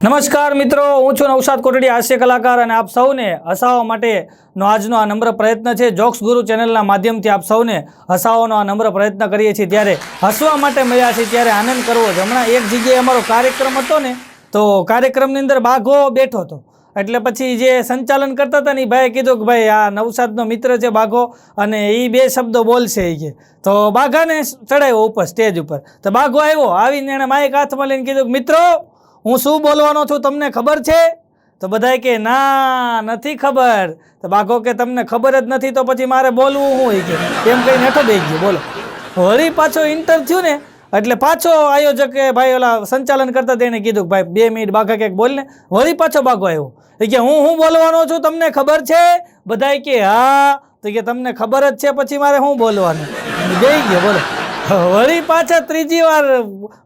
નમસ્કાર મિત્રો, હું છું નવસાદ કોટડી, હાસ્ય કલાકાર અને આપ સૌને હસાવવા માટેનો આજનો આ નમ્ર પ્રયત્ન છે. જોક્સ ગુરુ ચેનલના માધ્યમથી આપ સૌને હસાવવાનો આ નમ્ર પ્રયત્ન કરીએ છીએ. ત્યારે હસવા માટે મળ્યા છે ત્યારે આનંદ કરવો છે. હમણાં એક જગ્યાએ અમારો કાર્યક્રમ હતો ને, તો કાર્યક્રમની અંદર બાઘો બેઠો હતો. એટલે પછી જે સંચાલન કરતા હતા ને એ ભાઈએ કીધું કે ભાઈ, આ નવસાદનો મિત્ર છે બાઘો અને એ બે શબ્દો બોલશે એ કે. તો બાઘાને ચડાવ્યો ઉપર, સ્ટેજ ઉપર. તો બાઘો આવ્યો, આવીને એણે માઇક હાથમાં લઈને કીધું મિત્રો હું શું બોલવાનો છું તમને ખબર છે? તો બધાય કે, ના, નથી ખબર. તો બાઘો કે, તમને ખબર જ નથી, તો પછી મારે બોલવું હું? કે, એમ કહીને હેઠો બે ગયો. બોલો. વળી પાછો ઇન્ટર થયું ને, એટલે પાછો આયોજકે ભાઈ ઓલા સંચાલન કરતા તેને કીધું કે, ભાઈ, બે મિનિટ બાઘા કંઈક બોલને વળી પાછો બાઘો આવ્યો. એ કે, હું હું બોલવાનો છું, તમને ખબર છે? બધાય કે, હા. તો કે, તમને ખબર જ છે, પછી મારે શું બોલવાનું? બે ગયો, બોલો. વળી પાછા ત્રીજી વાર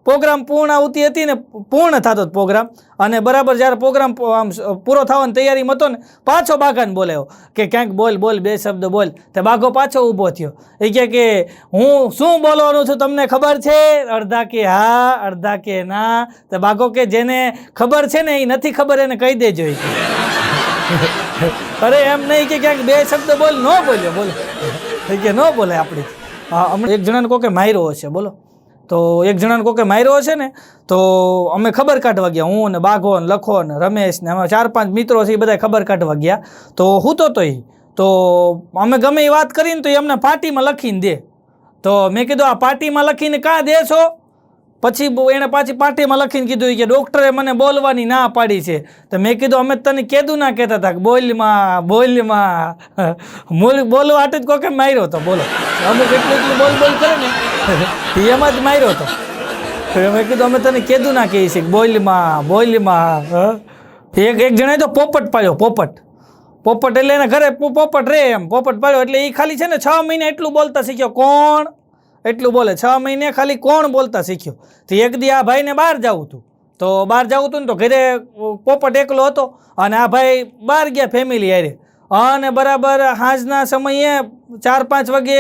પ્રોગ્રામ પૂર્ણાહુતિ હતી ને, પૂર્ણ થતો પ્રોગ્રામ અને બરાબર જ્યારે પ્રોગ્રામ આમ પૂરો થવાની તૈયારી હતો ને, પાછો બાઘાને બોલ્યો કે ક્યાંક બોલ બોલ, બે શબ્દ બોલ. તે બાઘો પાછો ઊભો થયો. એ કહે કે, હું શું બોલવાનું છું તમને ખબર છે? અડધા કે, હા. અડધા કે, ના. તો બાઘો કે, જેને ખબર છે ને એ નથી ખબર, એને કહી દેજો અરે એમ નહીં કે ક્યાંક બે શબ્દ બોલ, ન બોલ્યો, બોલો. કે, ન બોલે આપણી. એક જણાને કોકે માર્યો હશે, બોલો. તો એક જણાને કોકે માર્યો હશે ને, તો અમે ખબર કાઢવા ગયા. હું ને બાઘો ને લખો ને રમેશ ને અમે ચાર પાંચ મિત્રો છે, એ બધા ખબર કાઢવા ગયા. તો હું તો એ તો અમે ગમે એ વાત કરીને તો એ અમને પાર્ટીમાં લખીને દે. તો મેં કીધું, આ પાર્ટીમાં લખીને કાં દે છો? પછી એણે પાછી પાર્ટીમાં લખીને કીધું કે ડૉક્ટરે મને બોલવાની ના પાડી છે. તો મેં કીધું, અમે તને કેદું ના કહેતા હતા બોલમાં બોલમાં. મૂળ બોલવા હાટે જ કોકે માર્યો હતો, બોલો. અમુક એટલું એટલું બોલ બોલ કરે ને એમાં જ માર્યો હતો. મેં કીધું, અમે તને કેદું ના કહીએ છીએ બોલમાં બોલમાં? એક એક જણાએ તો પોપટ પાડ્યો, પોપટ. પોપટ એટલે એના ઘરે પોપટ રે એમ, પોપટ પાડ્યો એટલે એ ખાલી છે ને છ મહિને એટલું બોલતા શીખ્યો. કોણ? એટલું બોલે, છ મહિને ખાલી કોણ બોલતા શીખ્યો? તો એક દી આ ભાઈને બહાર જવું હતું. તો બહાર જવું હતું ને તો ઘરે પોપટ એકલો હતો અને આ ભાઈ બહાર ગયા ફેમિલી હારે. અને બરાબર સાંજના સમયે ચાર પાંચ વાગે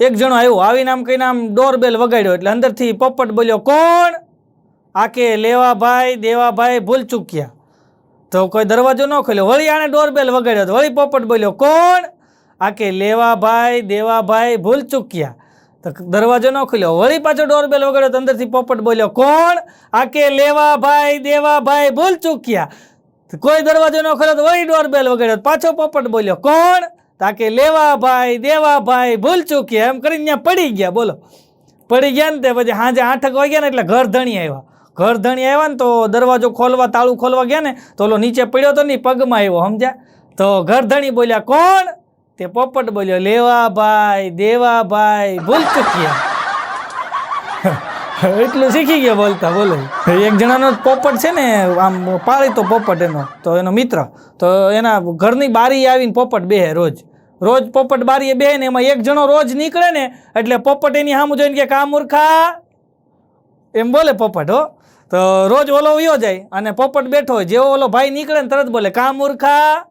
એક જણો આવ્યો. આવીને આમ કહીને આમ ડોરબેલ વગાડ્યો એટલે અંદરથી પોપટ બોલ્યો, કોણ? આ કે લેવા ભાઈ દેવા ભાઈ ભૂલ ચૂક્યા. તો કોઈ દરવાજો ન ખોલ્યો. વળી આણે ડોરબેલ વગાડ્યો વળી પોપટ બોલ્યો, કોણ? આ કે લેવા ભાઈ દેવા ભાઈ ભૂલ ચૂક્યા. દરવાજો ન ખોલ્યો. વળી પાછો ડોરબેલ વગાડ્યો તો અંદરથી પોપટ બોલ્યો, કોણ? આ કે લેવા ભાઈ દેવા ભાઈ ભૂલ ચૂક્યા. તો કોઈ દરવાજો ન ખોલ્યો તો વળી ડોરબેલ વગાડ્યો. પાછો પોપટ બોલ્યો, કોણ? તાકે લેવા ભાઈ દેવા ભાઈ ભૂલ ચૂક્યા. એમ કરીને ત્યાં પડી ગયા, બોલો. પડી ગયા ને તે પછી સાંજે આઠક વાગ્યા ને એટલે ઘર ધણી આવ્યા. ઘર ધણી આવ્યા ને તો દરવાજો ખોલવા, તાળું ખોલવા ગયા ને તો ઓલો નીચે પડ્યો તો નહીં પગમાં આવ્યો, સમજ્યા? તો ઘર ધણી બોલ્યા, કોણ? તે પોપટ બોલ્યો લેવા ભાઈ દેવા ભાઈ ભૂલ ચૂક્યા એટલું શીખી ગયા બોલતા બોલો. એક જણાનો પોપટ છે ને આમ પાળીતો પોપટ એનો તો એનો મિત્ર. તો એના ઘરની બારી આવીને પોપટ બેહે રોજ. રોજ પોપટ બારીએ બેહે ને એમાં એક જણો રોજ નીકળે ને એટલે પોપટ એની સામું જોઈને કે કા મૂર્ખા? એમ બોલે પોપટ હો. તો રોજ ઓલો વયો જાય અને પોપટ બેઠો હોય જેવો ઓલો ભાઈ નીકળે ને તરત બોલે કા મૂર્ખા?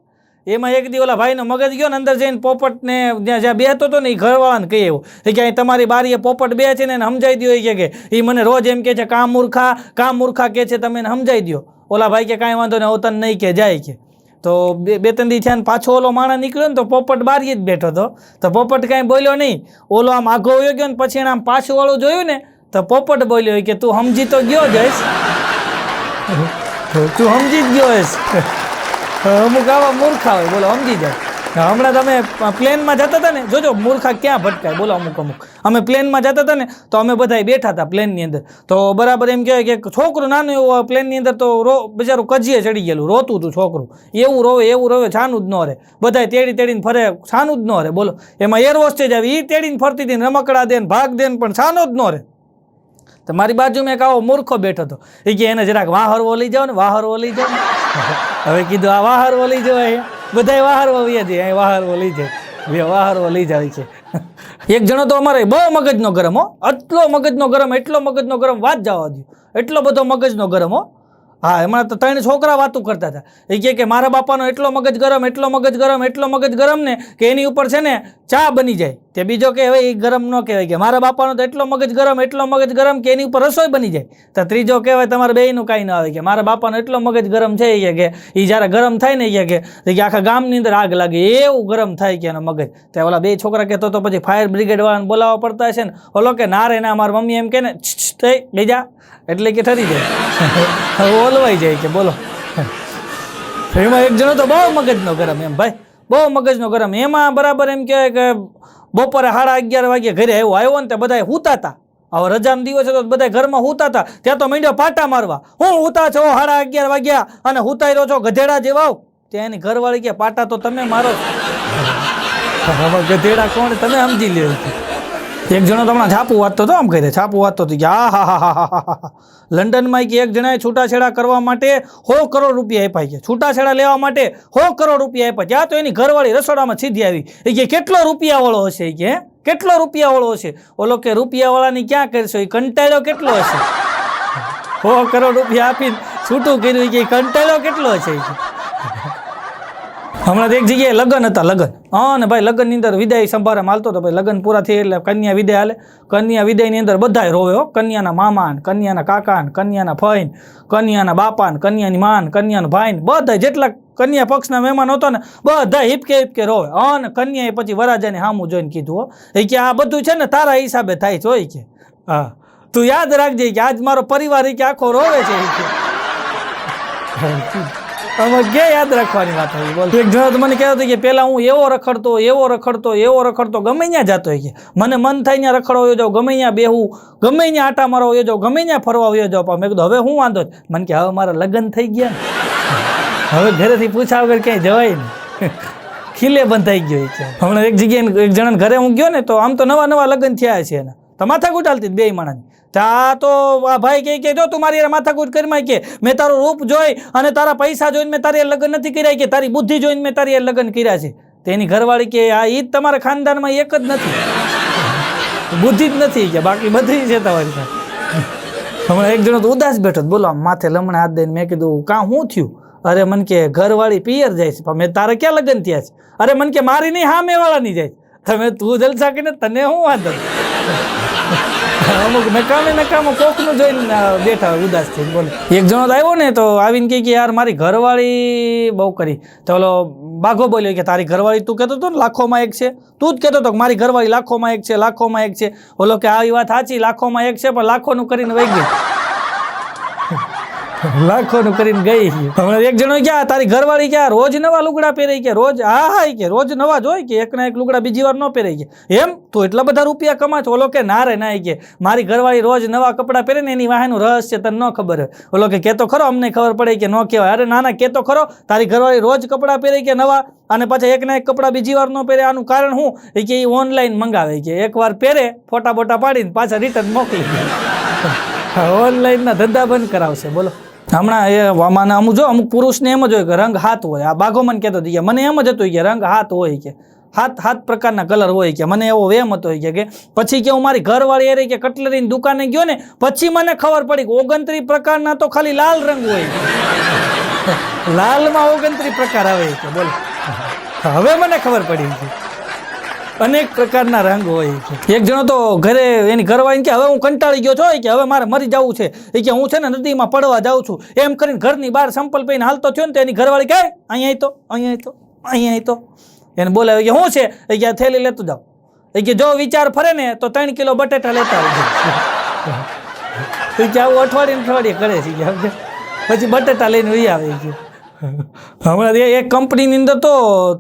એમાં એક દી ઓલા ભાઈનો મગજ ગયો ને અંદર જઈને પોપટને જ્યાં જ્યાં બેહતો હતો ને એ ઘરવાળાને કહી આવ્યો. કે અહીં તમારી બારીએ પોપટ બે છે ને એને સમજાઈ દો એ કે એ મને રોજ એમ કે છે, કા મૂર્ખા કા મૂર્ખા કે છે તમે એને સમજાઈ દો ઓલા ભાઈ કે, કાંઈ વાંધો નહીં અવતન નહીં કે, જાય કે. તો બે બે ત્રણ દી થયા ને પાછો ઓલો માણસ નીકળ્યો ને તો પોપટ બારીએ જ બેઠો હતો. તો પોપટ કાંઈ બોલ્યો નહીં. ઓલો આમ આઘો વયો ગયો ને પછી એને આમ પાછું વાળું જોયું ને, તો પોપટ બોલ્યો કે, તું સમજી તો ગયો જઈશ. તું સમજી જ ગયો હશ અમુક આવા મૂર્ખા હોય, બોલો, સમજી જાય હમણાં તમે પ્લેનમાં જતા હતા ને, જોજો, મૂર્ખા ક્યાં ભટકાય, બોલો, અમુક અમુક. અમે પ્લેનમાં જતા હતા ને, તો અમે બધા બેઠા હતા પ્લેનની અંદર. તો બરાબર એમ કહેવાય કે છોકરું નાનું એવું પ્લેનની અંદર, તો રો, બિચારું કજીએ ચડી ગયેલું, રોતું હતું છોકરું. એવું રોવે એવું રોવે, છાનું જ ન રહે. બધા તેડી તેડીને ફરે, છાનું જ ન રહે, બોલો. એમાં એર હોસ્ટેજ આવી એ તેડીને ફરતી હતી રમકડા દે ને, ભાગ દે ને, પણ છાનો જ ન રહે. તો મારી બાજુમાં એક આવો મૂર્ખો બેઠો હતો. એ કે એને જરાક વાહરવો લઈ જાઓ ને, વાહરવો લઈ જાઓ ને. હવે કીધું, આ વાહર વળી જવાય બધા વાહરવો વયા જાય અહીં વાહર વળી જાય બે વાહરવો લઈ જાય છે. એક જણો તો અમારે બહુ મગજનો ગરમ હો. એટલો મગજનો ગરમ, એટલો મગજનો ગરમ વાત જવા દઉં એટલો બધો મગજનો ગરમ હો. હા, એમાં તો ત્રણ છોકરા વાતું કરતા હતા. એ કહે કે મારા બાપાનો એટલો મગજ ગરમ, એટલો મગજ ગરમ, એટલો મગજ ગરમ ને કે એની ઉપર છે ને ચા બની જાય. તે બીજો કહેવાય એ ગરમ ન કહેવાય કે મારા બાપાનો તો એટલો મગજ ગરમ એટલો મગજ ગરમ કે એની ઉપર રસોઈ બની જાય. તો ત્રીજો કહેવાય તમારે બેયનું કાંઈ ન આવે કે મારા બાપાનો એટલો મગજ ગરમ છે કે એ જ્યારે ગરમ થાય ને એ કે આખા ગામની અંદર આગ લાગે એવું ગરમ થાય કે એનો મગજ. તે ઓલા બે છોકરા કહેતો તો પછી ફાયર બ્રિગેડવાળાને બોલાવવા પડતા હશે ને ઓલો કે ના રે ના મારી મમ્મી એમ કે ને "છ, છ, થઈ બીજા એટલે કે ઠરી જાય. ઓલવાઈ જાય કે બોલો. એમાં એક જણો તો બહુ મગજનો ગરમ એમ ભાઈ બહુ મગજનો ગરમ. એમાં બરાબર એમ કહેવાય કે બપોરે સાડા અગિયાર વાગે ઘરે આવ્યો. આવ્યો ને તે બધા હુતા હતા હવે રજાનો દિવસ હતો બધા ઘરમાં હુતા હતા ત્યાં તો મીંડ્યો પાટા મારવા. હું હુતા છો? સાડા અગિયાર વાગ્યા અને હુતાઈ રહ્યો છો ગધેડા જેવા ત્યાં એની ઘરવાળી કે પાટા તો તમે મારો હવે ગધેડા કોણ? તમે સમજી લ્યો. એક જણો તમને છાપું વાંચતો હતો, આમ કહી દે, છાપું વાંચતો હતો. કે આ હા હા હા હા લંડનમાં એક જણાએ છૂટાછેડા કરવા માટે સો કરોડ રૂપિયા આપ્યા છે. છૂટાછેડા લેવા માટે સો કરોડ રૂપિયા આપ્યા ત્યાં તો એની ઘરવાળી રસોડામાં સીધી આવી. એ કે કેટલો રૂપિયાવાળો હશે કે? કેટલો રૂપિયાવાળો હશે? ઓલો કે રૂપિયાવાળાની ક્યાં કરશો? એ કંટાળો કેટલો હશે? સો કરોડ રૂપિયા આપીને છૂટું કર્યું. કે કંટાળો કેટલો હશે? હમણાં તો એક જગ્યાએ લગ્ન હતા, લગ્ન. હા, ને ભાઈ લગ્નની અંદર વિદાય સંભારે માલતો હતો, ભાઈ લગ્ન પૂરા થઈ એટલે કન્યા વિદાય હાલે. કન્યા વિદાયની અંદર બધાય રોવે હો. કન્યાના મામાન, કન્યાના કાકાન, કન્યાના ફઈન, કન્યાના બાપાન, કન્યાની માન, કન્યાના ભાઈન બધા જેટલા કન્યા પક્ષના મહેમાન હતો ને બધા હિપકે હિપકે રોવે. હા, ને કન્યાએ પછી વરાજાને સામું જોઈને કીધું હો. એ કે આ બધું છે ને તારા હિસાબે થાય છે હોય કે. હા. તું યાદ રાખજે કે આજ મારો પરિવાર કે આખો રોવે છે કે આમાં કે યાદ રાખવાની વાત આવી? બોલ. એક જણા મને કહેતો હતો કે પહેલાં હું એવો રખડતો એવો રખડતો એવો રખડતો, ગમે ત્યાં જતો હોય કે. મને મન થાય ત્યાં રખડવા જાઉં ગમે ત્યાં બેહું, ગમે ત્યાં આટા મારવા જાઉં ગમે ત્યાં ફરવા વયો જાઉં પણ મેં કીધું, હવે હું વાંધો? મને કે, હવે મારા લગ્ન થઈ ગયા હવે ઘરેથી પૂછ્યા વગર ક્યાંય જવાય ને. ખીલે બંધ થઈ ગયો છે હમણાં એક જગ્યાએ, એક જણા ઘરે હું ગયો ને, તો આમ તો નવા નવા લગ્ન થયા છે એના. તો માથાકૂટ ચાલતી બે માણસની. તા તો આ ભાઈ કહે કે જો તું મારી માથાકૂટ કરીમાં કે મેં તારું રૂપ જોઈ અને તારા પૈસા જોઈને મેં તારી લગ્ન નથી કર્યા કે તારી બુદ્ધિ જોઈને મેં તારી લગ્ન કર્યા છે. તેની ઘરવાળી કે આ ઈ તમારા ખાનદાનમાં એક જ નથી. બુદ્ધિ જ નથી કે બાકી બધી છે તમારી સાથે હમણાં એક જણો તો ઉદાસ બેઠો બોલો માથે લમણે હાથ દઈને મેં કીધું, કાં શું થયું? અરે મન કે, ઘરવાળી પિયર જાય છે મેં તારે ક્યાં લગ્ન થયા છે? અરે મન કે, મારી નહીં, હા મેવાળાની જાય. તમે તું જલસા કરીને તને હું વાંધો અમુક નકામે નકામો કોકનું જોઈને બેઠા ઉદાસ થઈ બોલે. એક જણો આવ્યો ને તો આવીને કહે કે, યાર, મારી ઘરવાળી બહુ કરી. તો ઓલો બાઘો બોલ્યો કે, તારી ઘરવાળી તું કહેતો હતો ને, લાખોમાં એક છે. તું જ કહેતો હતો કે, મારી ઘરવાળી લાખોમાં એક છે, લાખોમાં એક છે. ઓલો કે, આવી વાત સાચી, લાખોમાં એક છે, પણ લાખોનું કરીને વહી ગઈ. લાખોનું કરીને ગઈ હમણાં એક જણો ક્યાં? તારી ઘરવાળી ક્યાં? રોજ નવા લુગડા પહેરે કે? રોજ? હા હા કે, રોજ નવા જ હોય કે? એકના એક લુગડા બીજી વાર ન પહેરે કે? એમ? તો એટલા બધા રૂપિયા કમાશ? ઓલો કે, ના રે, ના કે, મારી ઘરવાળી રોજ નવા કપડાં પહેરે ને એની વાહેનું રહસ્ય તને ન ખબર ઓલો કે કહેતો ખરો? અમને ખબર પડે કે ન કહેવાય. અરે, ના ના, કેતો ખરો. તારી ઘરવાળી રોજ કપડાં પહેરે કે નવા? અને પાછા એકના એક કપડાં બીજી વાર ન પહેરે? આનું કારણ શું? એ કે એ ઓનલાઈન મંગાવે કે એકવાર પહેરે, ફોટા બોટા પાડીને પાછા રિટર્ન મોકલી ઓનલાઈનના ધંધા બંધ કરાવશે. બોલો. હમણાં એ મને અમુક જો અમુક પુરુષને એમ જ હોય કે રંગ હાથ હોય. આ બાઘો મને કહેતો હતો કે મને એમ જ હતું કે રંગ હાથ હોય કે, હાથ હાથ પ્રકારના કલર હોય કે, મને એવો વેમ હતો કે પછી કે હું મારી ઘરવાળી એ રહી કે કટલરીની દુકાને ગયો ને, પછી મને ખબર પડી કે ઓગણત્રીસ પ્રકારના તો ખાલી લાલ રંગ હોય. લાલમાં ઓગણત્રીસ પ્રકાર આવે કે બોલો. હવે મને ખબર પડી અનેક પ્રકારના રંગ હોય છે. એક જણો તો ઘરે એની ઘરવાળીને કે, હવે હું કંટાળી ગયો છો કે, હવે મારે મરી જવું છે. એ કે, હું છે ને નદીમાં પડવા જાઉં છું. એમ કરીને ઘરની બહાર સંપલ પહેરીને હાલતો થયો ને તો એની ઘરવાળી કહે, અહીંયા તો અહીંયા તો અહીંયા તો. એને બોલાવે કે શું છે? એ કે થેલી લેતું જાઓ. એ કે, જો વિચાર ફરે ને, તો ત્રણ કિલો બટેટા લેતા આવજો. એ કે, આવું અઠવાડિયે અઠવાડિયે કરે છે. કે? પછી બટેટા લઈને વહી આવે છે હમણાં એ એક કંપનીની અંદર તો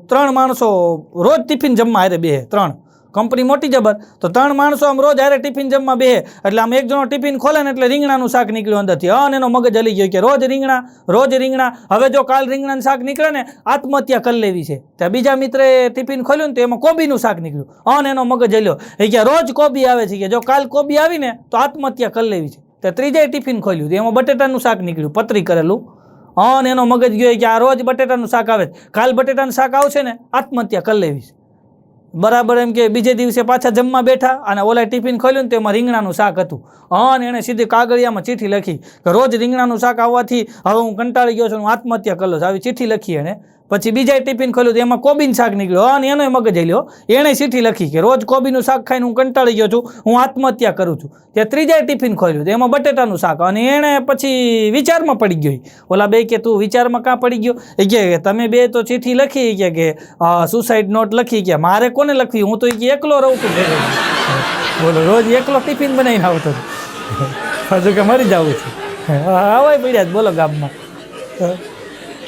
ત્રણ માણસો રોજ ટિફિન જમવા હારે બે ત્રણ. કંપની મોટી જબર, તો ત્રણ માણસો આમ રોજ હારે ટિફિન જમવા બેહે. એટલે આમ એક જણો ટિફિન ખોલે ને એટલે રીંગણાનું શાક નીકળ્યું અંદરથી. અને એનો મગજ હલી ગયો કે રોજ રીંગણા રોજ રીંગણા. હવે જો કાલ રીંગણાનું શાક નીકળે ને, આત્મહત્યા કરી લેવી છે. ત્યાં બીજા મિત્રે ટિફિન ખોલ્યું ને તો એમાં કોબીનું શાક નીકળ્યું. અને એનો મગજ હલ્યો. એ કે રોજ કોબી આવે છે કે જો કાલ કોબી આવી ને તો આત્મહત્યા કરી લેવી છે. તે ત્રીજે ટિફિન ખોલ્યું. એમાં બટેટાનું શાક નીકળ્યું પતરી કરેલું. અને એનો મગજ ગયો કે આ રોજ બટેટાનું શાક આવે. કાલ બટેટાનું શાક આવશે ને, આત્મહત્યા કરી લેવી બરાબર એમ કે બીજે દિવસે પાછા જમવા બેઠા અને ઓલા ટિફિન ખોલ્યું ને તેમાં રીંગણાનું શાક હતું. અને એણે સીધી કાગળિયામાં ચીઠી લખી કે રોજ રીંગણાનું શાક આવવાથી હવે હું કંટાળી ગયો છું હું આત્મહત્યા કરી લઉં આવી ચીઠી લખી એણે પછી બીજા ટિફિન ખોલ્યું એમાં કોબીન શાક નીકળ્યો. અને એનો મગજ લ્યો એણે ચીઠી લખી કે રોજ કોબીનું શાક ખાઈને હું કંટાળી ગયો છું, હું આત્મહત્યા કરું છું. ત્યાં ત્રીજા ટિફિન ખોલ્યું એમાં બટેટાનું શાક અને એણે પછી વિચારમાં પડી ગયો. ઓલા બે કે, તું વિચારમાં કાં પડી ગયો? એ કે, તમે બે તો ચીઠી લખી કે કે સુસાઇડ નોટ લખી કે, મારે કોને લખવી? હું તો એ એકલો રહું છું. બોલો, રોજ એકલો ટિફિન બનાવીને આવતો. હજુ કે મરી જવું છું. આવાય પડ્યા જ, બોલો ગામમાં.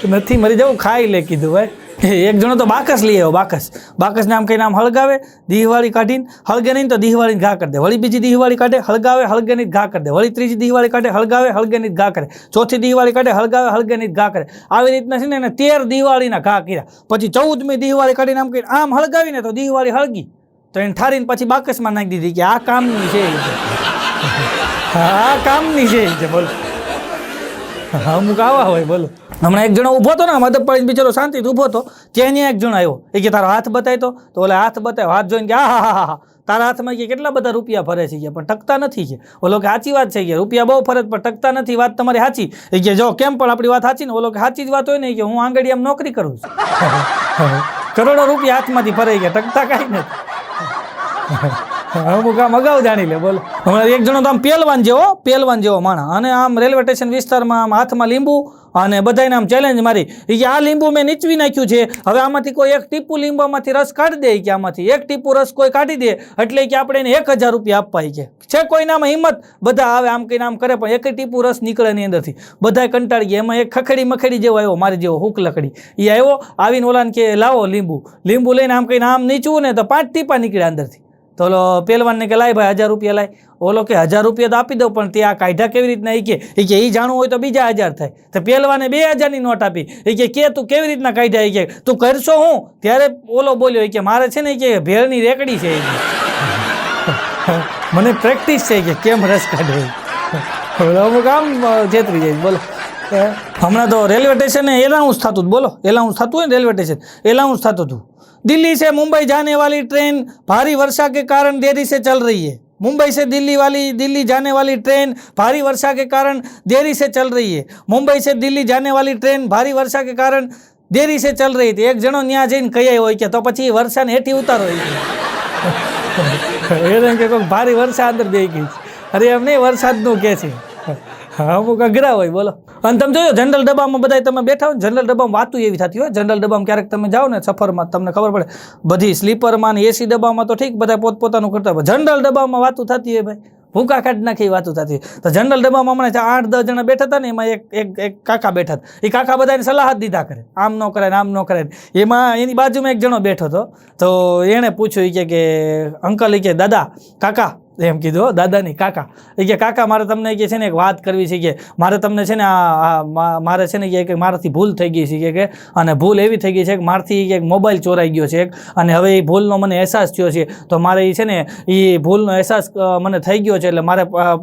નથી, મરી જવું ખાઈ લે કીધું ભાઈ. એક જણો તો બાકસ લઈ આવ્યો, બાકસ. બાકસ નામ કઈ નામ હળગાવે દિવાળી કાઢીને, હળગે નહીં તો દિવાળી ઘા કરી દે. વળી બીજી દિવાળી કાઢે, હળગાવે, હળગે નહીં ઘા કરી દે. વળી ત્રીજી દિવાળી કાઢે, હળગાવે, હળગે નહીં ઘા કરે. ચોથી દિવાળી કાઢે, હળગાવે, હળગે નહીં ઘા કરે. આવી રીતના છે ને એને તેર દિવાળીના ઘા કર્યા. પછી ચૌદમી દિહવાળી કાઢીને આમ કહીને, આમ હળગાવીને તો દિહવાળી હળગી. તો એને ઠારીને પછી બાકસમાં નાખી દીધી કે આ કામની છે આ કામની છે, બોલો. અમુક આવા હોય, બોલો. હમણાં એક જણો ઊભો હતો ને મદદ પડીને બિચારો શાંતિથી ઊભો હતો. ત્યાં એક જણ આવ્યો. એ કે, તારો હાથ બતાવ્યો તો? ઓલે હાથ બતાવ્યો હાથ જોઈને કે, આ, હા હા હા તારા હાથમાં કે કેટલા બધા રૂપિયા ફરે છે કે, પણ ટકતા નથી કે. ઓલો કે સાચી વાત છે કે, રૂપિયા બહુ ફરે પણ ટકતા નથી. વાત તમારી સાચી એ કે, જો, કેમ પણ આપણી વાત સાચી ને? ઓલો કે સાચી જ વાત હોય ને. કે, હું આંગળીયામ નોકરી કરું છું. કરોડો રૂપિયા હાથમાંથી ફરાઈ ગયા ટકતા કાંઈ નથી. અમુક આમ અગાઉ જાણી લે, બોલો. હમણાં એક જણો તો આમ પહેલવાન જેવો પહેલવાન જેવો માણસ. અને આમ રેલવે સ્ટેશન વિસ્તારમાં આમ હાથમાં લીંબુ અને બધાને આમ ચેલેન્જ મારી. કે, આ લીંબુ મેં નીચવી નાખ્યું છે. હવે આમાંથી કોઈ એક ટીપુ લીંબામાંથી રસ કાઢી દે કે આમાંથી. એક ટીપુ રસ કોઈ કાઢી દે. એટલે કે, આપણે એને એક હજાર રૂપિયા આપવા કે. છે કોઈનામાં હિંમત? બધા આવે આમ કંઈ આમ કરે, પણ એક ટીપુ રસ નીકળે એની અંદરથી. બધાય કંટાળી ગયા. એમાં એક ખખડી મખડી જેવો આવ્યો, મારી જેવો હુક લકડી એ આવ્યો, આવીને ઓલાને કે, લાવો લીંબુ. લીંબુ લઈને આમ કહીને આમ નીચવું ને તો પાંચ ટીપા નીકળ્યા અંદરથી. તો ઓલો પહેલવાનને કે લાય ભાઈ હજાર રૂપિયા લાય. ઓલો કે હજાર રૂપિયા તો આપી દઉં, પણ તે આ કાયદા કેવી રીતના? એ કે એ કે એ જાણવું હોય તો બીજા હજાર થાય. તો પહેલવાને બે હજારની નોટ આપી. એ કે કે તું કેવી રીતના કાઢ્યા એ કે, તું કરશો હું? ત્યારે ઓલો બોલ્યો એ કે, મારે છે ને કે ભેળની રેકડી છે એ કે. મને પ્રેક્ટિસ છે કે કેમ રસ કાઢે. અમુક આમ છેતરી જાય. બોલો? હમણાં તો રેલવે સ્ટેશને એલાઉન્સ થતું હતું બોલો એલાઉન્સ થતું હોય ને રેલવે સ્ટેશન એલાઉન્સ થતું હતું दिल्ली से मुंबई जाने वाली ट्रेन भारी वर्षा के कारण देरी से चल रही है मुंबई से दिल्ली वाली दिल्ली जाने वाली ट्रेन भारी वर्षा के कारण देरी से चल रही है मुंबई से दिल्ली जाने वाली ट्रेन भारी वर्षा के कारण દેરી સે ચલ રહી હતી એક જણો ત્યાં જઈને કહ્યા હોય કે તો પછી વર્ષાને હેઠી ઉતારો એ કે. એને કે કોઈક ભારી વર્ષા અંદર બે ગઈ છે. અરે એમ નહીં વરસાદનું કે છે હા, અમુક અઘરા હોય બોલો અને તમે જોયો જનરલ ડબ્બામાં બધા તમે બેઠા હોય જનરલ ડબ્બામાં વાતું એવી થતી હોય. જનરલ ડબ્બામાં ક્યારેક તમે જાઓ ને, સફરમાં તમને ખબર પડે, બધી સ્લીપરમાં ને એસી ડબ્બામાં તો ઠીક બધા પોતપોતાનું કરતા હોય. જનરલ ડબ્બામાં વાતું થતી હોય ભાઈ. ભૂકા કાઢી નાખી વાતું થતી તો જનરલ ડબ્બામાં હમણાં આઠ, દસ જણા બેઠા હતા ને, એમાં એક એક એક કાકા બેઠા હતા. એ કાકા બધાને સલાહ જ દીધા કરે. આમ ન કરે આમ ન કરે એમાં એની બાજુમાં એક જણો બેઠો હતો. તો એણે પૂછ્યું કે અંકલ કે, દાદા, કાકા એમ કીધું દાદાની કાકા. એ કે કાકા મારે તમને કે છે ને એક વાત કરવી છે કે મારે તમને છે ને આ મારે છે ને કે મારાથી ભૂલ થઈ ગઈ છે કે અને ભૂલ એવી થઈ ગઈ છે કે મારથી એક મોબાઈલ ચોરાઈ ગયો છે અને હવે એ ભૂલનો મને અહેસાસ થયો છે. તો મારે એ છે ને એ ભૂલનો અહેસાસ મને થઈ ગયો છે એટલે મારે અ,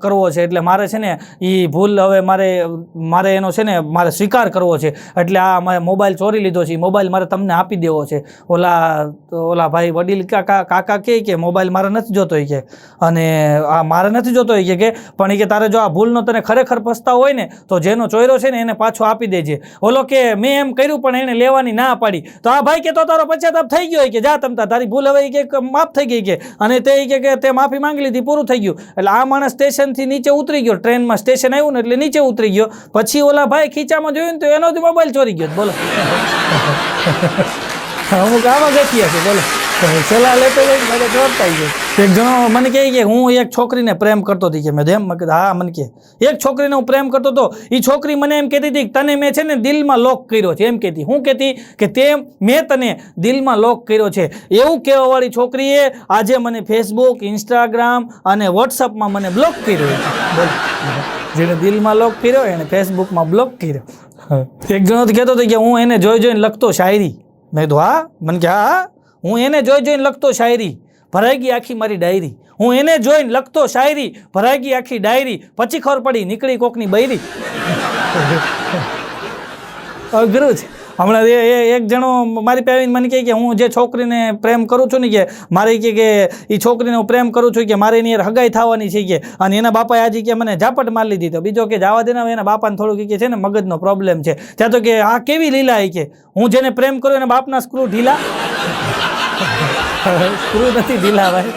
કરવો છે એટલે મારે છે ને એ ભૂલ હવે મારે મારે એનો છે ને મારે સ્વીકાર કરવો છે. એટલે આ મારે મોબાઈલ ચોરી લીધો છે મોબાઈલ મારે તમને આપી દેવો છે. ઓલા ઓલા ભાઈ વડીલ કાકા કાકા કહે કે મોબાઈલ મારે નથી જોતો કે. અને આ મારે નથી જોતો કે કે, પણ કે તારે જો આ ભૂલનો તને ખરેખર પસ્તાવ હોય ને, તો જેનો ચોયરો છે ને એને પાછો આપી દેજે. ઓલો કે મેં એમ કર્યું પણ એને લેવાની ના પાડી. તો આ ભાઈ કે તો તારો પશ્ચાતાપ થઈ ગયો કે, જા તમતા, તારી ભૂલ હવે કે માફ થઈ ગઈ કે. અને તે કે તે માફી માંગી લીધી, પૂરું થઈ ગયું. એટલે આ માણસ સ્ટેશનથી નીચે ઉતરી ગયો, ટ્રેનમાં સ્ટેશન આવ્યું ને એટલે નીચે ઉતરી ગયો. પછી ઓલા ભાઈ ખીચામાં જોયું ને તો એનો જ મોબાઈલ ચોરી ગયો. બોલો. અમુક આવા ગતિયા છે, બોલો. સલાહ લેતો જાય મને જાય એક જણો મને કહે કે હું એક છોકરીને પ્રેમ કરતો હતી કે મેં એમ મેં હા, મને કે એક છોકરીને હું પ્રેમ કરતો હતો એ છોકરી મને એમ કહેતી હતી કે તને મેં છે ને દિલમાં લોક કર્યો છે. એમ કહેતી. હું કહેતી કે તે મેં તને દિલમાં લોક કર્યો છે. એવું કહેવાવાળી છોકરીએ આજે મને ફેસબુક ઇન્સ્ટાગ્રામ અને વોટ્સઅપમાં મને બ્લોક કર્યો. જેણે દિલમાં લોક કર્યો, એણે ફેસબુકમાં બ્લોક કર્યો. એક જણો કહેતો હતો કે હું એને જોઈ જોઈને લખતો શાયરી. મેં કીધું, હા? મને કે હા. હા એને જોઈ જોઈને લખતો શાયરી, ભરાઈ ગઈ આખી મારી ડાયરી. હું એને જોઈને લખતો શાયરી, ભરાઈ ગઈ આખી ડાયરી. પછી ખબર પડી, નીકળી કોકની બૈરી. અઘરું છે. હમણાં એ એક જણો મારી પાસે આવીને મને કહે કે હું જે છોકરીને પ્રેમ કરું છું ને કે મારે કે કે એ છોકરીને હું પ્રેમ કરું છું કે મારે એની હગાઈ થવાની છે કે અને એના બાપાએ આજે કે મને ઝાપટ મારી લીધી તો બીજો કે જવા દેના એના બાપાને થોડુંક કે છે ને મગજનો પ્રોબ્લેમ છે. ત્યાં તો કે આ કેવી લીલા એ કે હું જેને પ્રેમ કરું એના બાપના સ્ક્રૂ ઢીલા. સ્ક્રૂ નથી ઢીલા ભાઈ.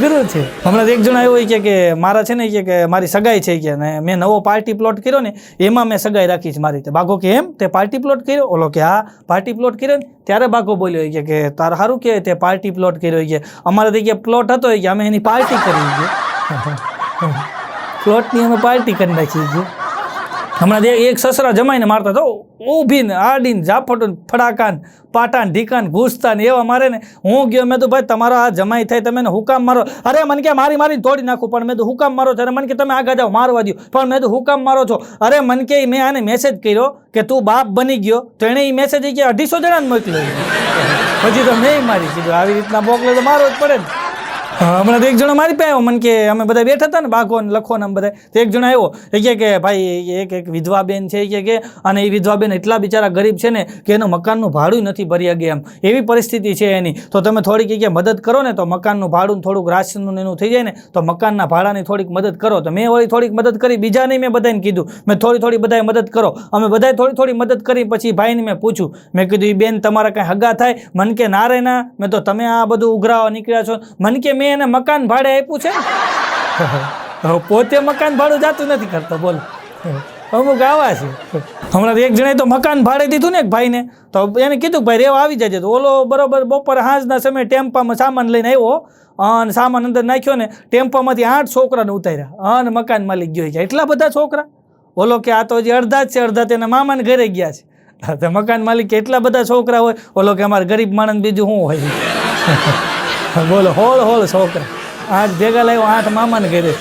ગુરુ છે. હમણાં એક જણા એવો કે કે મારા છે ને કે કે મારી સગાઈ છે કે ને મેં નવો પાર્ટી પ્લોટ કર્યો ને એમાં મેં સગાઈ રાખી છે મારી રીતે. બાઘો કે એમ તે પાર્ટી પ્લોટ કર્યો? ઓલો કે હા, પાર્ટી પ્લોટ કર્યો ને ત્યારે બાઘો બોલ્યો કે કે તાર સારું કે તે પાર્ટી પ્લોટ કર્યો કે. અમારે તો કે પ્લોટ હતો કે અમે એની પાર્ટી કરી પ્લોટની અમે પાર્ટી કરી નાખી કે. હમણાં એક સસરા જમાઈને મારતા તો ઊભીને, આડીને ઝાપટું ફડાકાન, પાટાન, ઢીકાન, ઘૂસતાન, એવા મારે ને હું ગયો, મેં તો ભાઈ તમારો આ જમાઈ થાય, તમે હુકામ મારો. અરે, મને કે મારી મારી તોડી નાખું, પણ મેં તો હુકામ મારો છો. અરે, મને કે તમે આગળ જાઓ મારવા દો પણ મેં તો હુકામ મારો છો. અરે, મને કે મેં આને મેસેજ કર્યો કે તું બાપ બની ગયો. તો એણે એ મેસેજ કે અઢીસો જણાને મોકલ્યો. પછી તો મેં મારી કીધું. આવી રીતના મોકલે તો મારવો જ પડે ને. હમણાં તો એક જણો મારી પાસે આવ્યો. મને કે અમે બધા બેઠા હતા ને બાઘો ને, લખો ને આમ બધા. તો એક જણો આવ્યો. એ કહે કે ભાઈ એક એક વિધવા બેન છે, એ કે અને એ વિધવા બેન એટલા બિચારા ગરીબ છે ને કે એનું મકાનનું ભાડું નથી ભરી શકે એમ. એવી પરિસ્થિતિ છે એની. તો તમે થોડીક કે મદદ કરો ને, તો મકાનનું ભાડું થોડુંક રાશનનું એનું થઈ જાય ને, તો મકાનના ભાડાની થોડીક મદદ કરો. તો મેં વળી થોડીક મદદ કરી બીજા નહીં મેં બધાને કીધું. મેં થોડી થોડી બધાએ મદદ કરો. અમે બધાએ થોડી થોડી મદદ કરી, પછી ભાઈને મેં પૂછ્યું. મેં કીધું એ બેન, તમારા કાંઈ હગા થાય? મન કે, ના રહે ના. મેં તો તમે આ બધું ઉઘરાવા નીકળ્યા છો. મન કે, મેં એને મકાન ભાડે આપ્યું છે પોતે મકાન ભાડું જાતું નથી કરતો બોલો. અમુક આવા છે. હમણાં એક જણાએ તો મકાન ભાડે દીધું ને એક ભાઈને. તો એને કીધું કે ભાઈ રેવા આવી જજે. તો ઓલો બરોબર બપોર હાંજના સમયે ટેમ્પામાં સામાન લઈને આવ્યો અને સામાન અંદર નાખ્યો ને ટેમ્પામાંથી આઠ છોકરાને ઉતાર્યા અને મકાન માલિક ગયો છે એટલા બધા છોકરા? ઓલો કે આ તો હજી અડધા જ છે અડધા તેના મામાને ઘરે ગયા છે. મકાન માલિક કે એટલા બધા છોકરા હોય. ઓલો કે અમારે ગરીબ માણસ બીજું શું હોય? બોલો, હોળ હોળ છોકરા. આઠ ભેગા લાવ્યો, આઠ મામાને ઘરે.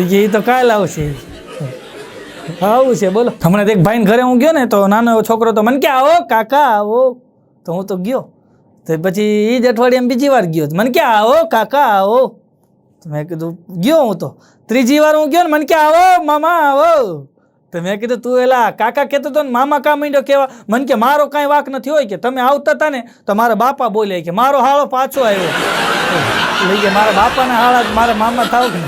એ તો કાલ આવશે. આવું છે બોલો. હમણાં એક ભાઈને ઘરે હું ગયો ને, તો નાનો એવો છોકરો તો મને કે, આવો કાકા, આવો. તો હું તો ગયો. તો પછી એ જ અઠવાડિયામાં બીજી વાર ગયો. મને કે, આવો કાકા, આવો. મેં કીધું, ગયો હું તો. ત્રીજી વાર હું ગયો ને, મને કે, આવો, મામા, આવો. તો મેં કીધું, તું એલા, કાકા કહેતો હતો ને, મામા કા માંડ્યો કેવા? મને કે, મારો કાંઈ વાક નથી હોય કે, તમે આવતા હતા ને, તો મારા બાપા બોલે કે, મારો હાળો પાછો આવ્યો. લઈ ગયા મારા બાપાના હાળા મારા મામા થાવ કે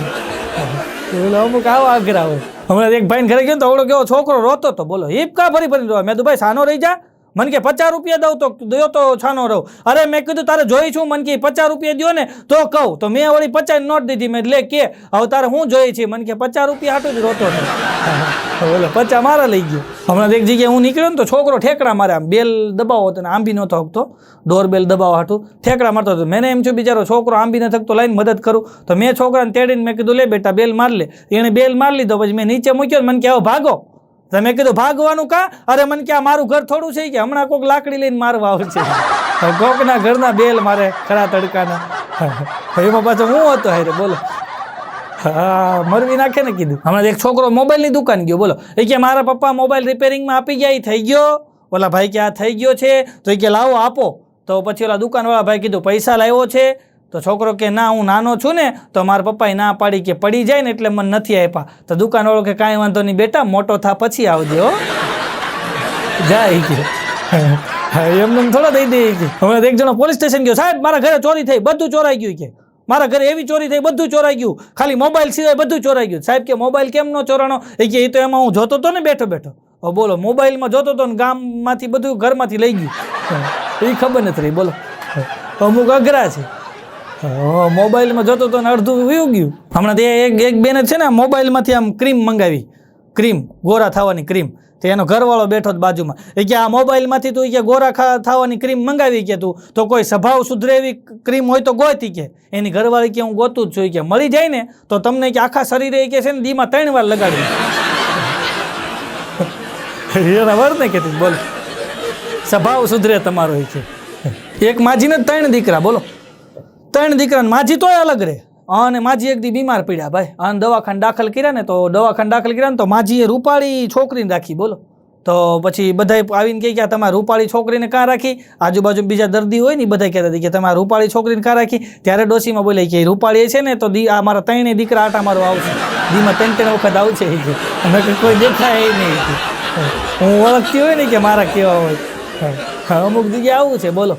અમુક આવો આગ્રા હોય. હમણાં એક ભાઈને ઘરે ગયો તો અવડો કેવો છોકરો રોતો તો બોલો હિપ કા ફરી ભરી મેં તો ભાઈ, સાનો રહી જા મને કે પચાસ રૂપિયા દઉં તો દો તો છાનો રહું. અરે મેં કીધું તારે જોઈ છું, મને કે પચાસ રૂપિયા દો ને તો કહું. તો મેં વળી પચાસ નોટ દીધી, મેં લે કે હવે તારે હું જોઈ છે? મને કે પચાસ રૂપિયા હાટું જ રોતો બોલો, પચાસ મારા લઈ ગયો. હમણાં એક જગ્યાએ હું નીકળ્યો ને તો છોકરો ઠેકડા મારે આમ બેલ દબાવો હતો ને આંબી નહોતો હકતો. ડોર બેલ દબાવો હાટું, ઠેકડા મારતો હતો. મેં એમ છું, બિચારો છોકરો આંબી ન થકતો લઈને મદદ કરું. તો મેં છોકરાને તેડીને મેં કીધું, લે બેટા, બેલ માર લે. એણે બેલ માર લીધો, પછી મેં નીચે મૂક્યો મને કે આવો ભાગો. તો મેં કીધું, ભાગવાનું કા? અરે, મને કે આ મારું ઘર થોડું છે. કે હમણાં કોઈક લાકડી લઈને મારવા આવશે. કોકના ઘરના બેલ મારે ખરા તડકાના. એમાં પાછો હું હતો હારે, બોલો. હા, મરવી નાખે ને કીધું. હમણાં એક છોકરો મોબાઈલની દુકાન ગયો, બોલો. એ કે મારા પપ્પા મોબાઈલ રિપેરિંગમાં આપી ગયા એ થઈ ગયો? ઓલા ભાઈ કે આ થઈ ગયો છે. તો એ કે લાવો, આપો. તો પછી ઓલા દુકાનવાળા ભાઈ કીધું, પૈસા લાવ્યો છે. તો છોકરો કે, ના, હું નાનો છું ને, તો મારા પપ્પાએ ના પાડી કે પડી જાય ને એટલે મને નથી આપ્યા. તો દુકાનવાળો કે, કાંઈ વાંધો નહીં બેટા, મોટો થા પછી આવજો. જાય કે. એમને એમ થોડા દઈ દે કે. હમણાં એક જણો પોલીસ સ્ટેશન ગયો, સાહેબ, મારા ઘરે ચોરી થઈ, બધું ચોરાઈ ગયું કે. મારા ઘરે એવી ચોરી થઈ, બધું ચોરાઈ ગયું. ખાલી મોબાઈલ સિવાય બધું ચોરાઈ ગયું. સાહેબ, કે મોબાઈલ કેમ નો ચોરાણો? એ કે, એ તો એમાં હું જોતો હતો ને બેઠો બેઠો. હવે બોલો, મોબાઈલમાં જોતો હતો ને ગામમાંથી બધું ઘરમાંથી લઈ ગયું. એ ખબર નથી રહી, બોલો. અમુક અઘરા છે. મોબાઈલમાં જતો તો ને અડધું વયું ગયું. હમણાં તે એક એક બેને છે ને મોબાઈલમાંથી આમ ક્રીમ મંગાવી. ક્રીમ, ગોરા થવાની ક્રીમ. તો એનો ઘરવાળો બેઠો બાજુમાં. એ કે આ મોબાઈલમાંથી તું કે ગોરા થવાની ક્રીમ મંગાવી કે તું? તો કોઈ સ્વભાવ સુધરે એવી ક્રીમ હોય તો ગોતી કે. એની ઘરવાળી કે, હું ગોતું જ છું. કે મળી જાય ને, તો તમને કે આખા શરીરે કે છે ને, દીમાં ત્રણ વાર લગાડી એના વર ને કહેતી બોલો. સ્વભાવ સુધરે તમારો એ છે એક માજીને ત્રણ દીકરા, બોલો. ત્રણ દીકરાને માજી તોય અલગ રહે અને માજી એક દી બીમાર પડ્યા ભાઈ. અને દવાખાને દાખલ કર્યા ને તો દવાખાને દાખલ કર્યા ને તો માજીએ રૂપાળી છોકરીને રાખી, બોલો. તો પછી બધાય આવીને કહે કે તમારે રૂપાળી છોકરીને કાં રાખી? આજુબાજુ બીજા દર્દી હોય ને બધા કહેતા હતી કે તમારે રૂપાળી છોકરીને કાં રાખી? ત્યારે ડોસીમાં બોલે કે રૂપાળી છે ને તો દી આ મારા ત્રણેય દીકરા આટા મારો આવશે. દીમાં ત્રણ ત્રણ વખત આવશે કે કોઈ દેખાય નહીં. હું ઓળખતી હોય ને કે મારા કેવા હોય. અમુક જગ્યાએ આવું છે, બોલો.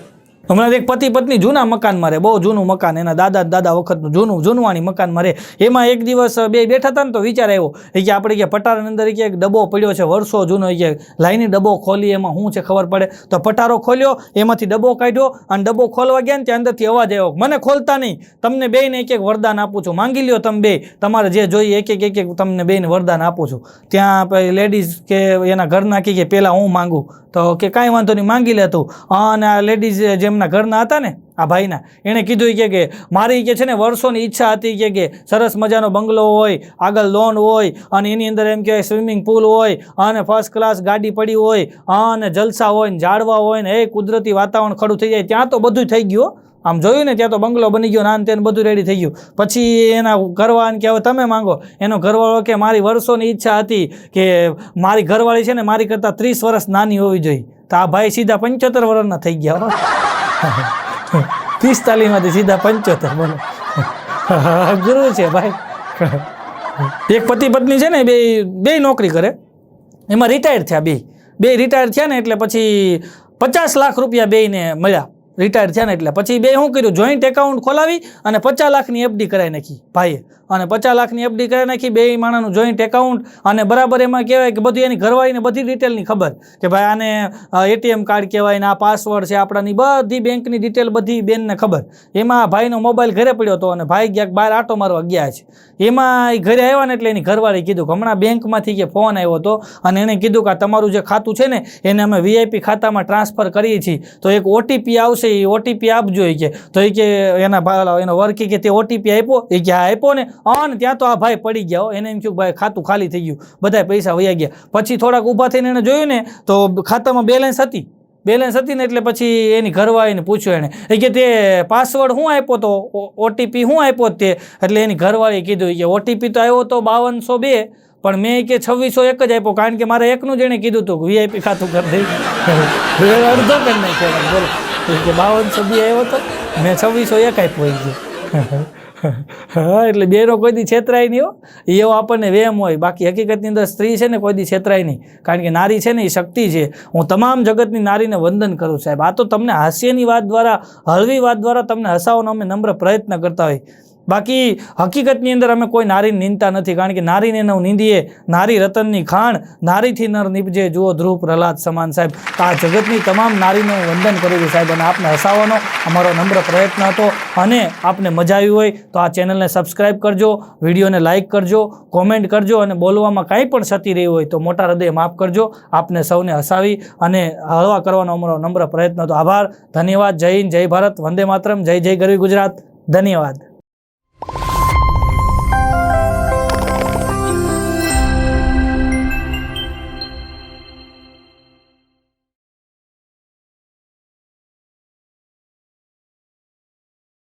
હમણાં એક પતિ પત્ની જૂના મકાનમાં રહે, બહુ જૂનું મકાન, એના દાદા દાદા વખતનું જૂનું, જૂનવાણી મકાનમાં રહે. એમાં એક દિવસ બે બેઠા હતા ને તો વિચાર આવ્યો, એ કે આપણે કે પટારાની અંદર કે એક ડબ્બો પડ્યો છે, વર્ષો જૂનો એ કે લાઈની ડબ્બો ખોલી, એમાં શું છે ખબર પડે? તો પટારો ખોલ્યો, એમાંથી ડબ્બો કાઢ્યો અને ડબ્બો ખોલવા ગયા ને ત્યાં અંદરથી અવાજ આવ્યો, મને ખોલતા નહીં, તમને બેને એક એક વરદાન આપું છું, માંગી લ્યો તમે બે, તમારે જે જોઈએ એક એક એક એક તમને બેને વરદાન આપું છું. ત્યાં લેડીઝ કે એના ઘરના કે પહેલાં હું માંગું. તો કે, કાંઈ વાંધો નહીં, માંગી લેતું અને આ લેડીઝ જેમના ઘરના હતા ને, આ ભાઈના, એણે કીધું કે કે મારી કે છે ને વર્ષોની ઈચ્છા હતી કે કે સરસ મજાનો બંગલો હોય, આગળ લોન હોય, અને એની અંદર એમ કહેવાય સ્વિમિંગ પુલ હોય, અને ફર્સ્ટ ક્લાસ ગાડી પડી હોય, અને જલસા હોય ને ઝાડવા હોય ને, એ કુદરતી વાતાવરણ ખડું થઈ જાય, ત્યાં તો બધું થઈ ગયું આમ જોયું ને, ત્યાં તો બંગલો બની ગયો નાન તેને બધું રેડી થઈ ગયું. પછી એના ઘરવાળાને કે, હવે તમે માંગો. એનો ઘરવાળો કે, મારી વર્ષોની ઈચ્છા હતી કે મારી ઘરવાળી છે ને, મારી કરતાં ત્રીસ વર્ષ નાની હોવી જોઈએ. તો આ ભાઈ સીધા પંચોતેર વર્ષના થઈ ગયા. પિસ્તાલીસમાંથી સીધા પંચોતેર બોલો. ગુરુ છે ભાઈ. એક પતિ પત્ની છે ને બે બે નોકરી કરે. એમાં રિટાયર થયા બે. બે રિટાયર થયા ને, એટલે પછી પચાસ લાખ રૂપિયા બેયને મળ્યા. રિટાયર થયા ને, એટલે પછી બે શું કર્યું? જોઈન્ટ એકાઉન્ટ ખોલાવી અને પચાસ લાખની એફડી કરાવી નાખી ભાઈએ. અને પચાસ લાખની એફડી કરી નાખી, બે માણાનું જોઈન્ટ એકાઉન્ટ અને બરાબર એમાં કહેવાય કે બધી એની ઘરવાળીને બધી ડિટેલની ખબર કે ભાઈ આને એટીએમ કાર્ડ કહેવાય ને આ પાસવર્ડ છે, આપણાની બધી બેંકની ડિટેલ બધી બેનને ખબર. એમાં ભાઈનો મોબાઈલ ઘરે પડ્યો હતો અને ભાઈ ક્યાંક બહાર આટો મારવા ગયા છે. એમાં એ ઘરે આવ્યા ને એટલે એની ઘરવાળી કીધું કે હમણાં બેંકમાંથી કે ફોન આવ્યો હતો અને એને કીધું કે આ તમારું જે ખાતું છે ને, એને અમે વીઆઈપી ખાતામાં ટ્રાન્સફર કરીએ છીએ. તો એક ઓટીપી આવશે, એ ઓટીપી આપજો એ કે. તો એ કે એના એનો વર્ક કે તે ઓટીપી આપ્યો એ કે હા આપ્યો ને અને ત્યાં તો આ ભાઈ પડી ગયા હો. એને એમ કહ્યું ભાઈ ખાતું ખાલી થઈ ગયું. બધા પૈસા વયા ગયા. પછી થોડાક ઊભા થઈને એને જોયું ને, તો ખાતામાં બેલેન્સ હતી. બેલેન્સ હતી ને એટલે પછી એની ઘરવાળીને પૂછ્યું એણે એ કે તે પાસવર્ડ શું આપ્યો તો? ઓટીપી શું આપ્યો તે? એટલે એની ઘરવાળીએ કીધું કે ઓટીપી તો આવ્યો તો બાવનસો બે, પણ મેં કે છવ્વીસો એક જ આપ્યો, કારણ કે મારે એકનું જ એણે કીધું હતું વીઆઈપી ખાતું કરી દઈ અડધો કરી નાખ્યો બોલો. કે બાવનસો બે આવ્યો તો? મેં છવ્વીસો એક આપ્યો એ હા એટલે બેનો કોઈ દી છેતરાય નહીં હો. એવો આપણને વેમ હોય. બાકી હકીકતની અંદર સ્ત્રી છે ને કોઈ દી છેતરાય નહીં. કારણ કે નારી છે ને એ શક્તિ છે. હું તમામ જગતની નારીને વંદન કરું, સાહેબ. આ તો તમને હાસ્યની વાત દ્વારા, હળવી વાત દ્વારા તમને હસાવવાનો અમે નમ્ર પ્રયત્ન કરતા હોય. બાકી હકીકતની અંદર અમે કોઈ નારીને નિંદતા નથી, કારણ કે નારીને નવ નિંદીએ, નારી રતનની ખાણ, નારીથી નર નિપજે. જુઓ ધ્રુવ પ્રહલાદ સમાન સાહેબ આ જગતની તમામ નારીને વંદન કરું છું સાહેબ અને આપને હસાવવાનો અમારો નમ્ર પ્રયત્ન હતો અને આપને મજા આવી હોય તો આ ચેનલને સબસ્ક્રાઇબ કરજો, વિડીયોને લાઇક કરજો, કોમેન્ટ કરજો અને બોલવામાં કાંઈ પણ સતી રહી હોય તો મોટા હૃદય માફ કરજો. આપને સૌને હસાવી અને હળવા કરવાનો અમારો નમ્ર પ્રયત્ન હતો. આભાર, ધન્યવાદ, જય હિન્દ, જય ભારત, વંદે માતરમ, જય જય ગરવી ગુજરાત. ધન્યવાદ.